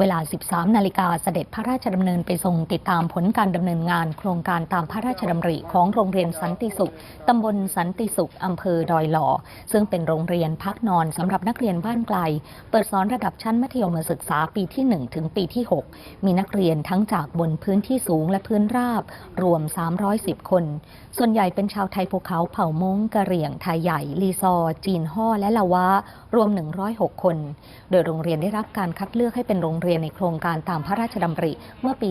เวลา 13 นาฬิกาเสด็จพระราชดำเนินไปทรงติดตามผลการดำเนินงาน โครงการตามพระราชดำริของโรงเรียนสันติสุขตำบลสันติสุขอำเภอดอยหล่อ ซึ่งเป็นโรงเรียนพักนอนสำหรับนักเรียนบ้านไกล เปิดสอนระดับชั้นมัธยมศึกษาปีที่ 1 ถึงปีที่ 6 มีนักเรียนทั้งจากบนพื้นที่สูงและพื้นราบ รวม 310 คน ส่วนใหญ่เป็นชาวไทยภูเขาเผ่ามงกะเหรี่ยงไทยใหญ่ลีซอ จีนห่อและละวะรวม 106 คน โดยโรงเรียนได้รับการคัดเลือกให้เป็นโรงเรียนในโครงการตามพระราชดำริเมื่อปี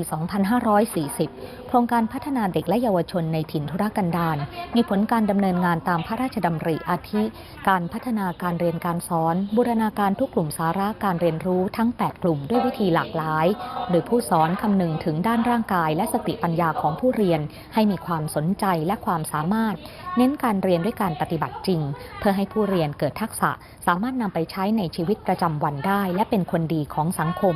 2540 โครงการพัฒนาเด็กและเยาวชนในถิ่นธุรกันดารมีผลการดำเนินงานตามพระราชดำริอาทิ การพัฒนาการเรียนการสอน บูรณาการทุกกลุ่มสาระการเรียนรู้ทั้ง 8 กลุ่มด้วยวิธีหลากหลาย โดยผู้สอนคำนึงถึงด้านร่างกาย และสติปัญญาของผู้เรียน ให้มีความสนใจและความสามารถ เน้นการเรียนด้วยการปฏิบัติจริง เพื่อให้ผู้เรียนเกิดทักษะสามารถนำไปใช้ในชีวิตประจำวันได้ และเป็นคนดีของสังคม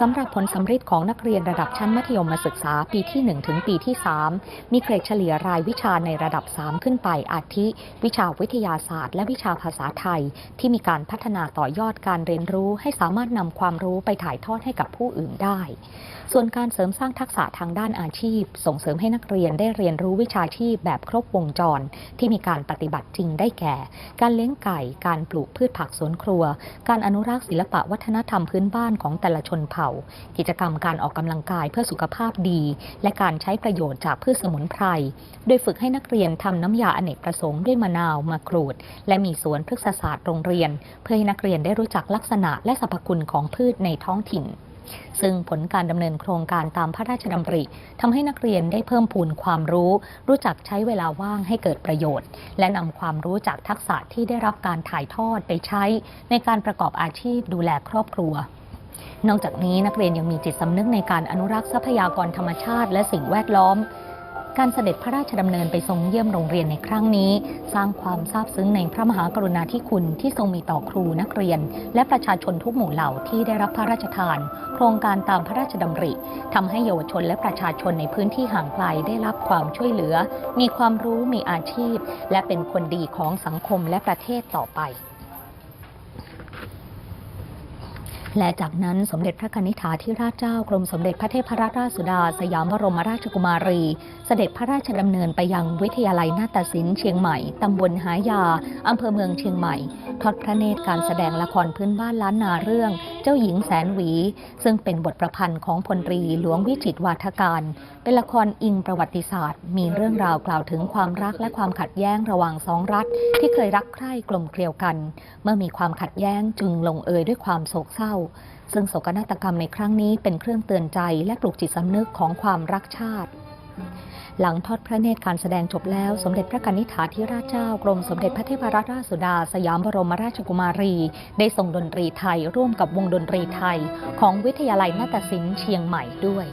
สำหรับผลสำฤทธิ์ของนักเรียนระดับชั้นมัธยมศึกษาปีที่ 1 ถึงปีที่ 3 มีเกรดเฉลี่ยรายวิชาในระดับ 3 ขึ้นไปอาทิ วิชาวิทยาศาสตร์ และวิชาภาษาไทย ที่มีการพัฒนาต่อยอดการเรียนรู้ให้สามารถนำความรู้ไปถ่ายทอดให้กับผู้อื่นได้ ส่วนการเสริมสร้างทักษะทางด้านอาชีพ ส่งเสริมให้นักเรียนได้เรียนรู้วิชาชีพแบบครบวงจร ที่มีการปฏิบัติจริงได้แก่ การเลี้ยงไก่ การปลูกพืชผักสวนครัว การอนุรักษ์ศิลปะวัฒนธรรมพื้นบ้านของแต่ละชนเผ่ากิจกรรมการออกกำลังกายเพื่อสุขภาพดี และการใช้ประโยชน์จากพืชสมุนไพร โดยฝึกให้นักเรียนทำน้ำยาอเนกประสงค์ด้วยมะนาวมะกรูด และมีสวนพฤกษศาสตร์โรงเรียน เพื่อให้นักเรียนได้รู้จักลักษณะและสรรพคุณของพืชในท้องถิ่นซึ่งผลการดำเนินโครงการตามพระราชดำริทำให้นักเรียนได้เพิ่มพูนความรู้ รู้จักใช้เวลาว่างให้เกิดประโยชน์ และนำความรู้จากทักษะที่ได้รับการถ่ายทอดไปใช้ ในการประกอบอาชีพดูแลครอบครัว นอกจากนี้นักเรียนยังมีจิตสำนึกในการอนุรักษ์ทรัพยากรธรรมชาติและสิ่งแวดล้อม การเสด็จพระราชดำเนินไปทรงเยี่ยมโรงเรียนในครั้งนี้ สร้างความซาบซึ้งในพระมหากรุณาธิคุณที่ทรงมีต่อครูนักเรียน และประชาชนทุกหมู่เหล่าที่ได้รับพระราชทาน โครงการตามพระราชดำริทำให้เยาวชนและประชาชนในพื้นที่ห่างไกลได้รับความช่วยเหลือ มีความรู้มีอาชีพ และเป็นคนดีของสังคมและประเทศต่อไป และจากนั้นสมเด็จพระนิธิถาธิราชเจ้ากรมสมเด็จพระเทพรัตนราชสุดา สยามบรมราชกุมารี เสด็จพระราชดำเนินไปยังวิทยาลัยนาฏศิลป์เชียงใหม่ ตำบลหายา อำเภอเมืองเชียงใหม่ ทอดพระเนตรการแสดงละครพื้นบ้านล้านนาเรื่อง เจ้าหญิงแสนหวี ซึ่งเป็นบทประพันธ์ของพลตรีหลวงวิจิตวาทการ เป็นละครอิงประวัติศาสตร์ มีเรื่องราวกล่าวถึงความรักและความขัดแย้งระหว่างสองรัฐ ที่เคยรักใคร่กลมเกลียวกัน เมื่อมีความขัดแย้งจึงลงเอยด้วยความโศกเศร้า ซึ่งโศกนาฏกรรมในครั้งนี้เป็นเครื่องเตือนใจและปลุกจิตสำนึกของความรักชาติ หลังทอดพระเนตรการแสดงจบแล้วสมเด็จพระกนิษฐาธิราชเจ้ากรมสมเด็จพระเทพรัตนราชสุดา สยามบรมราชกุมารี ได้ส่งดนตรีไทยร่วมกับวงดนตรีไทย ของวิทยาลัยนาฏศิลป์เชียงใหม่ด้วย